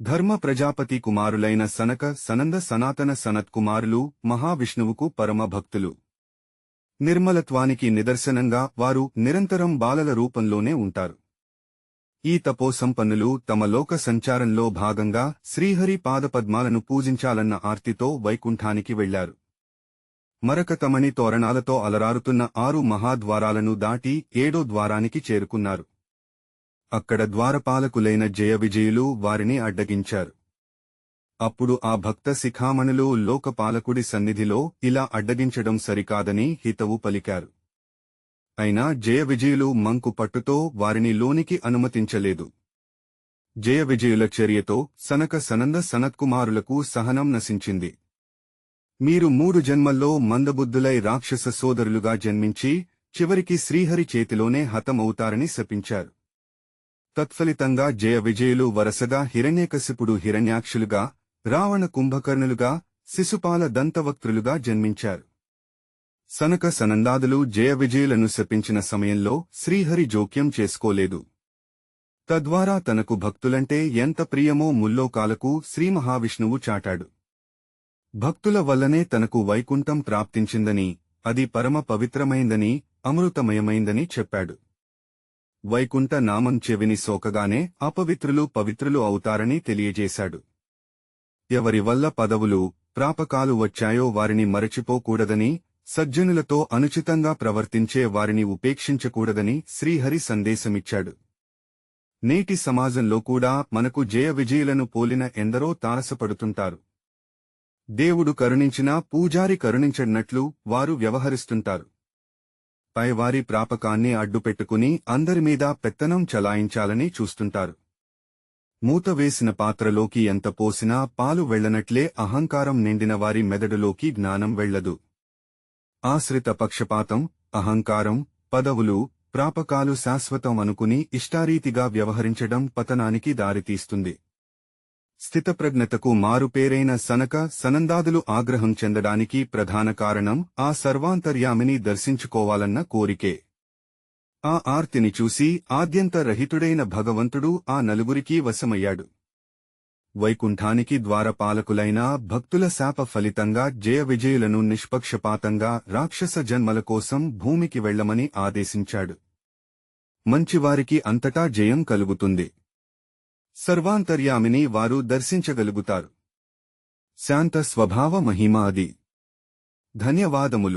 ధర్మ ప్రజాపతి కుమారులైన సనక సనంద సనాతన సనత్కుమారులు మహావిష్ణువుకు పరమ భక్తులు. నిర్మలత్వానికి నిదర్శనంగా వారు నిరంతరం బాలల రూపంలోనే ఉంటారు. ఈ తపోసంపన్నులు తమ లోక సంచారంలో భాగంగా శ్రీహరి పాదపద్మాలను పూజించాలన్న ఆర్తితో వైకుంఠానికి వెళ్ళారు మరకతమణి తోరణాలతో అలరారుతున్న ఆరు మహాద్వారాలను దాటి ఏడో ద్వారానికి చేరుకున్నారు. అక్కడ ద్వారపాలకులైన జయ విజయులు వారిని అడ్డగించారు. అప్పుడు ఆ భక్త శిఖామణులు లోకపాలకుడి సన్నిధిలో ఇలా అడ్డగించడం సరికాదని హితవు పలికారు. అయినా జయ విజయులు మంకు పట్టుతో వారిని లోనికి అనుమతించలేదు. జయ విజయుల చర్యతో సనక సనంద సనత్కుమారులకు సహనం నశించింది. మీరు మూడు జన్మల్లో మందబుద్ధులై రాక్షస సోదరులుగా జన్మించి చివరికి శ్రీహరి చేతిలోనే హతమవుతారని శపించారు. తత్ఫలితంగా జయ విజయులు వరసగా హిరణ్యకశిపుడు హిరణ్యాక్షులుగా రావణ కుంభకర్ణులుగా శిశుపాల దంతవక్త్రులుగా జన్మించారు. సనక సనందాదులు జయ విజయులను శపించిన సమయంలో శ్రీహరి జోక్యం చేసుకోలేదు. తద్వారా తనకు భక్తులంటే ఎంత ప్రియమో ముల్లోకాలకు శ్రీ మహావిష్ణువు చాటాడు. భక్తుల వల్లనే తనకు వైకుంఠం ప్రాప్తించిందని అది పరమ పవిత్రమైందని అమృతమయమైందని చెప్పాడు. వైకుంఠ నామం చెవిని సోకగానే అపవిత్రులు పవిత్రులు అవుతారని తెలియజేశాడు. ఎవరి వల్ల పదవులు ప్రాపకాలు వచ్చాయో వారిని మరచిపోకూడదని సజ్జనులతో అనుచితంగా ప్రవర్తించే వారిని ఉపేక్షించకూడదని శ్రీహరి సందేశమిచ్చాడు. నేటి సమాజంలో కూడా మనకు జయ విజయులను పోలిన ఎందరో తారసపడుతుంటారు. దేవుడు కరుణించినా పూజారి కరుణించడినట్లు వారు వ్యవహరిస్తుంటారు. పైవారి ప్రాపకాన్ని అడ్డుపెట్టుకుని అందరిమీద పెత్తనం చలాయించాలని చూస్తుంటారు. మూత వేసిన పాత్రలోకి ఎంత పోసినా పాలు వెళ్ళనట్లే అహంకారం నిండిన వారి మెదడులోకి జ్ఞానం వెళ్ళదు ఆశ్రిత పక్షపాతం అహంకారం పదవులు ప్రాపకాలు శాశ్వతం అనుకుని ఇష్టారీతిగా వ్యవహరించడం పతనానికి దారితీస్తుంది. స్థితప్రజ్ఞతకు మారుపేరైన సనక సనందాదులు ఆగ్రహం చెందడానికి ప్రధాన కారణం ఆ సర్వాంతర్యామిని దర్శించుకోవాలన్న కోరికే. ఆ ఆర్తిని చూసి ఆద్యంత రహితుడైన భగవంతుడు ఆ నలుగురికీ వశమయ్యాడు. వైకుంఠానికి ద్వారపాలకులైన భక్తుల శాప ఫలితంగా జయ విజయులను నిష్పక్షపాతంగా రాక్షస జన్మల కోసం భూమికి వెళ్ళమని ఆదేశించాడు. మంచివారికి అంతటా జయం కలుగుతుంది. సర్వాంతర్యామిని వారు దర్శించగలుగుతారు. శాంత స్వభావ మహిమ అది. ధన్యవాదములు.